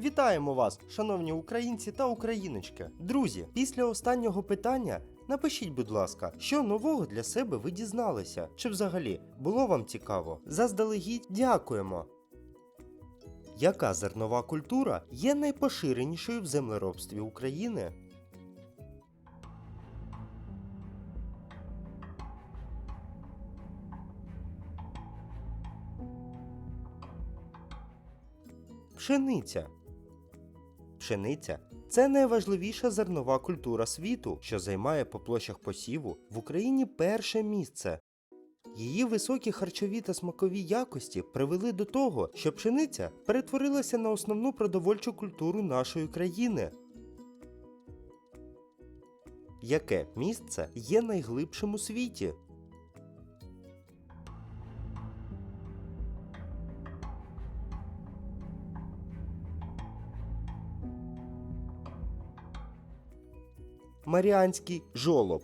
Вітаємо вас, шановні українці та україночки. Друзі, після останнього питання напишіть, будь ласка, що нового для себе ви дізналися, чи взагалі було вам цікаво? Заздалегідь дякуємо. Яка зернова культура є найпоширенішою в землеробстві України? Пшениця. Пшениця це найважливіша зернова культура світу, що займає по площах посіву в Україні перше місце. Її високі харчові та смакові якості привели до того, що пшениця перетворилася на основну продовольчу культуру нашої країни. Яке місце є найглибшим у світі? Маріанський жолоб.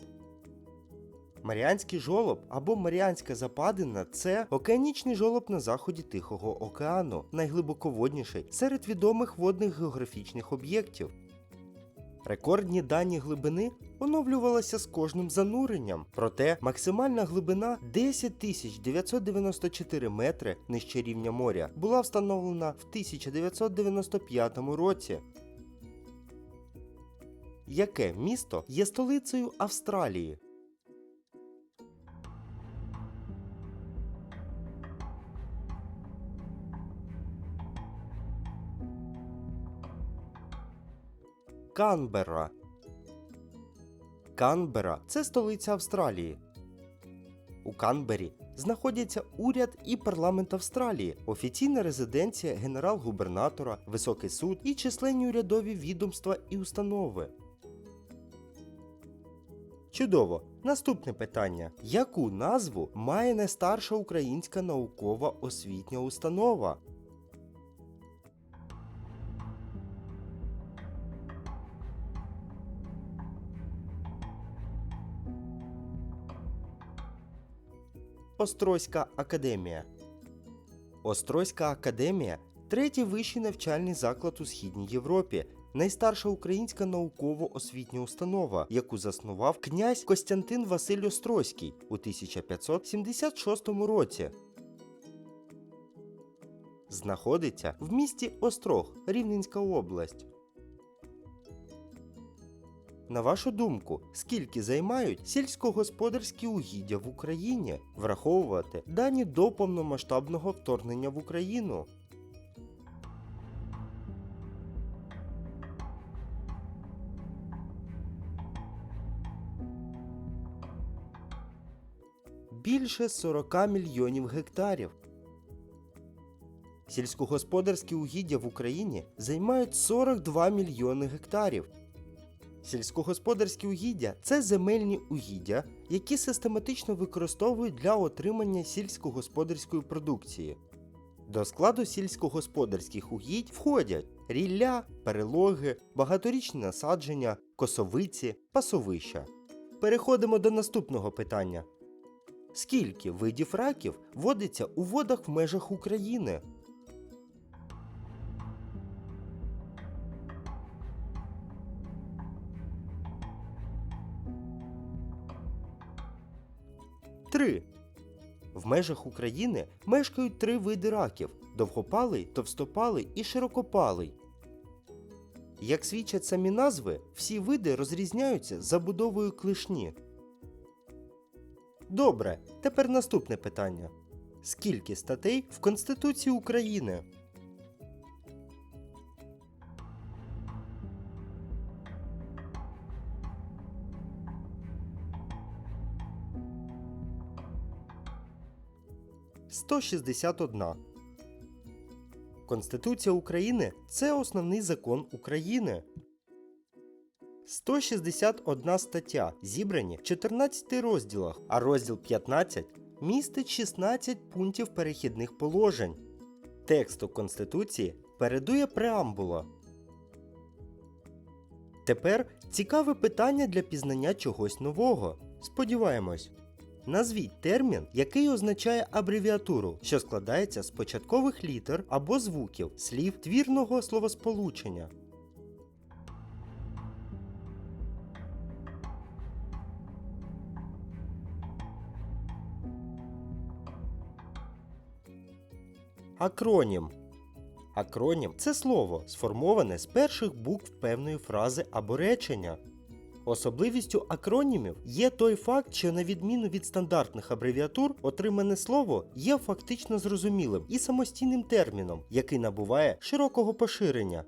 Маріанський жолоб або Маріанська западина це океанічний жолоб на заході Тихого океану, найглибоководніший серед відомих водних географічних об'єктів. Рекордні дані глибини оновлювалися з кожним зануренням, проте максимальна глибина 10 994 метри нижче рівня моря була встановлена в 1995 році. Яке місто є столицею Австралії? Канберра. Канберра це столиця Австралії. У Канбері знаходяться уряд і парламент Австралії, офіційна резиденція генерал-губернатора, Високий суд і численні урядові відомства і установи. Чудово. Наступне питання: яку назву має найстарша українська наукова освітня установа? Острозька академія. Острозька академія третій вищий навчальний заклад у Східній Європі, найстарша українська науково-освітня установа, яку заснував князь Костянтин Василь Острозький у 1576 році. Знаходиться в місті Острог, Рівненська область. На вашу думку, скільки займають сільськогосподарські угіддя в Україні, враховувати дані до повномасштабного вторгнення в Україну? Більше 40 мільйонів гектарів. Сільськогосподарські угіддя в Україні займають 42 мільйони гектарів. Сільськогосподарські угіддя це земельні угіддя, які систематично використовують для отримання сільськогосподарської продукції. До складу сільськогосподарських угідь входять рілля, перелоги, багаторічні насадження, косовиці, пасовища. Переходимо до наступного питання. Скільки видів раків водиться у водах в межах України? Три. В межах України мешкають три види раків: довгопалий, товстопалий і широкопалий. Як свідчать самі назви, всі види розрізняються забудовою клишні. Добре, тепер наступне питання. Скільки статей в Конституції України? Сто шістдесят одна. Конституція України це основний закон України. 161 стаття зібрані в 14 розділах, а розділ 15 містить 16 пунктів перехідних положень. Тексту Конституції передує преамбула. Тепер цікаве питання для пізнання чогось нового. Сподіваємось. Назвіть термін, який означає абревіатуру, що складається з початкових літер або звуків, слів твірного словосполучення. Акронім. Акронім це слово, сформоване з перших букв певної фрази або речення. Особливістю акронімів є той факт, що на відміну від стандартних абревіатур, отримане слово є фактично зрозумілим і самостійним терміном, який набуває широкого поширення.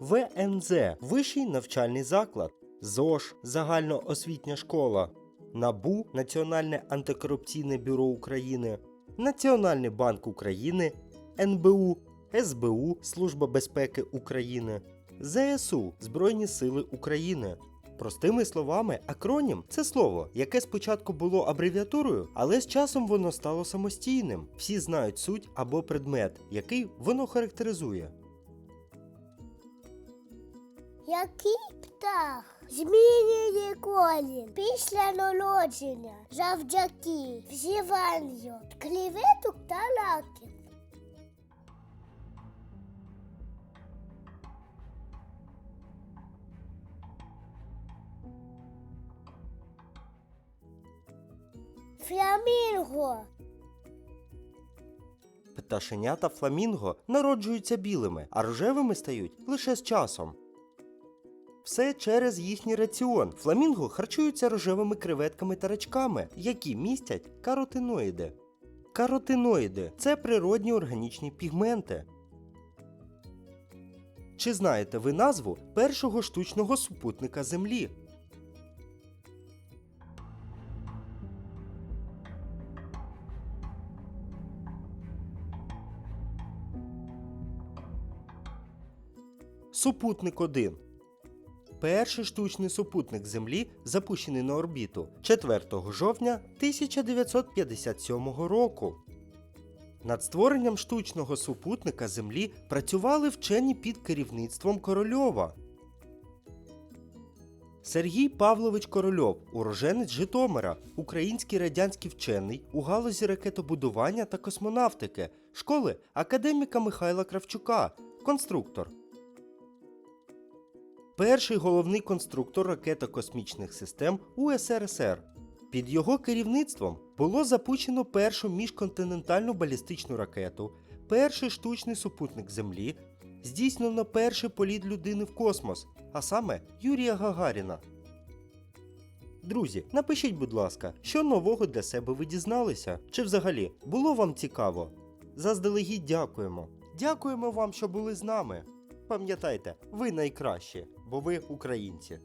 ВНЗ Вищий навчальний заклад, ЗОЖ Загальноосвітня школа, НАБУ Національне антикорупційне бюро України, Національний банк України, НБУ, СБУ Служба безпеки України, ЗСУ Збройні Сили України. Простими словами, акронім це слово, яке спочатку було абревіатурою, але з часом воно стало самостійним. Всі знають суть або предмет, який воно характеризує. Який птах змінює колір після народження завдяки вживанню кліветок та лаків? Фламінго. Пташенята фламінго народжуються білими, а рожевими стають лише з часом. Все через їхній раціон. Фламінго харчуються рожевими креветками та рачками, які містять каротиноїди. Каротиноїди це природні органічні пігменти. Чи знаєте ви назву першого штучного супутника Землі? Супутник 1 Перший штучний супутник Землі запущений на орбіту 4 жовтня 1957 року. Над створенням штучного супутника Землі працювали вчені під керівництвом Корольова. Сергій Павлович Корольов, уроженець Житомира, український радянський вчений у галузі ракетобудування та космонавтики, школи академіка Михайла Кравчука, конструктор. Перший головний конструктор ракетно-космічних систем УСРСР. Під його керівництвом було запущено першу міжконтинентальну балістичну ракету, перший штучний супутник Землі, здійснено перший політ людини в космос, а саме Юрія Гагаріна. Друзі, напишіть, будь ласка, що нового для себе ви дізналися? Чи взагалі було вам цікаво? Заздалегідь дякуємо. Дякуємо вам, що були з нами. Пам'ятайте, ви найкращі, бо ви українці.